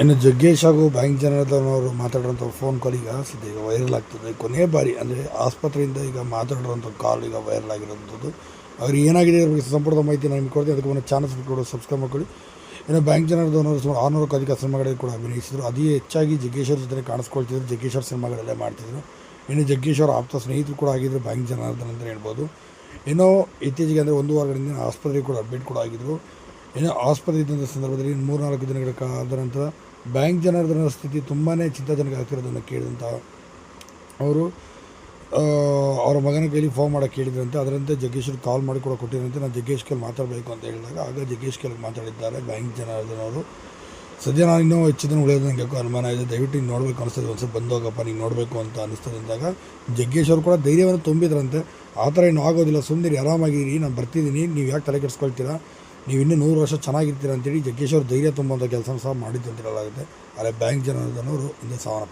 ಇನ್ನು ಜಗ್ಗೇಶ್ ಹಾಗೂ bank ಜನರದವರು ಮಾತಾಡೋಂಥ phone call ಈಗ ಸದ್ಯ ಈಗ ವೈರಲ್ ಆಗ್ತದೆ. ಕೊನೆ ಬಾರಿ ಅಂದರೆ ಆಸ್ಪತ್ರೆಯಿಂದ ಈಗ ಮಾತಾಡಿರೋಂಥ ಕಾಲ್ ಈಗ ವೈರಲ್ ಆಗಿರೋಂಥದ್ದು ಅವ್ರಿಗೆ ಏನಾಗಿದೆ ಇದ್ರ ಬಗ್ಗೆ ಸಂಪೂರ್ಣ ಮಾಹಿತಿ ನಾನು ನಿಮ್ಗೆ ಕೊಡ್ತೀನಿ. ಅದಕ್ಕೆ ಒಂದು ಚಾನಲ್ಸ್ ಕೂಡ ಸಬ್ಸ್ಕ್ರೈಬ್ ಮಾಡ್ಕೊಳ್ಳಿ. ಇನ್ನು ಬ್ಯಾಂಕ್ ಜನರದವರು ಸುಮಾರು ಆರುನೂರಕ್ಕೂ ಅಧಿಕ ಸಿನಿಮಾಗಳಿಗೆ ಕೂಡ ಅಭಿನಯಿಸಿದ್ರು. ಅದೇ ಹೆಚ್ಚಾಗಿ ಜಗ್ಗೇಶ್ವರ ಜೊತೆ ಕಾಣಿಸ್ಕೊಳ್ತಿದ್ರು. ಜಗ್ಗೇಶ್ವರ ಸಿನಿಮಾಗಳೆಲ್ಲ ಮಾಡ್ತಿದ್ರು. ಇನ್ನು ಜಗ್ಗೇಶ್ ಅವರ ಆಪ್ತ ಸ್ನೇಹಿತರು ಕೂಡ ಆಗಿದ್ದರು ಬ್ಯಾಂಕ್ ಜನಾರ್ದನ್ ಅಂತ ಹೇಳ್ಬೋದು. ಇನ್ನು ಇತ್ತೀಚೆಗೆ ಅಂದರೆ ಒಂದು ವಾರಗಳಿಂದ ಆಸ್ಪತ್ರೆಗೆ ಕೂಡ ಅಡ್ಮಿಟ್ ಕೂಡ ಆಗಿದ್ದರು ಇನ್ನು ಆಸ್ಪತ್ರೆ ಇದ್ದಂಥ ಸಂದರ್ಭದಲ್ಲಿ ಮೂರು ನಾಲ್ಕು ದಿನಗಳ ಕಾದ ನಂತರ ಬ್ಯಾಂಕ್ ಜನಾರ್ದನ ಸ್ಥಿತಿ ತುಂಬಾ ಚಿಂತಾಜನಕ ಆಗ್ತಿರೋದನ್ನು ಕೇಳಿದಂಥ ಅವರು ಅವರ ಮಗನ ಕೈಲಿ ಫೋನ್ ಮಾಡೋಕ್ಕೆ ಕೇಳಿದ್ರಂತೆ ಅದರಂತೆ ಜಗ್ಗೇಶ್ವರ್ ಕಾಲ್ ಮಾಡಿ ಕೂಡ ಕೊಟ್ಟಿದ್ರಂತೆ, ನಾನು ಜಗ್ಗೇಶ್ ಕೈಲಿ ಮಾತಾಡಬೇಕು ಅಂತ ಹೇಳಿದಾಗ ಆಗ ಜಗ್ಗೇಶ್ ಕೈಲಿ ಮಾತಾಡಿದ್ದಾರೆ ಬ್ಯಾಂಕ್ ಜನಾರ್ದನ್ ಅವರು. ಸದ್ಯ ನಾನು ಇನ್ನೂ ಹೆಚ್ಚು ದಿನ ಉಳಿಯೋದು ನನಗೆ ಅನುಮಾನ ಇದೆ, ದಯವಿಟ್ಟು ನೀನು ನೋಡಬೇಕು ಅನಿಸ್ತದೆ ಒಂದು ಸ್ವಲ್ಪ ಬಂದೋಗಪ್ಪ ನೀನು ನೋಡಬೇಕು ಅಂತ ಅನಿಸ್ತದೆ ಅಂದಾಗ ಜಗ್ಗೇಶ್ ಅವರು ಕೂಡ ಧೈರ್ಯವನ್ನು ತುಂಬಿದ್ರಂತೆ. ಆ ಥರ ಏನು ಆಗೋದಿಲ್ಲ ಸುಮ್ಮನೆ ಆರಾಮಾಗಿರಿ, ನಾನು ಬರ್ತಿದ್ದೀನಿ, ನೀವು ಯಾಕೆ ತಲೆ ಕೆಡಿಸ್ಕೊಳ್ತೀರಾ? ನೀವು ಇನ್ನೂ ನೂರು ವರ್ಷ ಚೆನ್ನಾಗಿರ್ತೀರ ಅಂತೇಳಿ ಜಗ್ಗೇಶ್ ಅವರು ಧೈರ್ಯ ತುಂಬುವಂಥ ಕೆಲಸ ಸಹ ಮಾಡಿದ್ದು ಅಂತ ಹೇಳಲಾಗುತ್ತೆ. ಆದರೆ ಬ್ಯಾಂಕ್ ಜನರು ಅವರು ಹಿಂದೆ ಸಾವನ್ನಪ್ಪ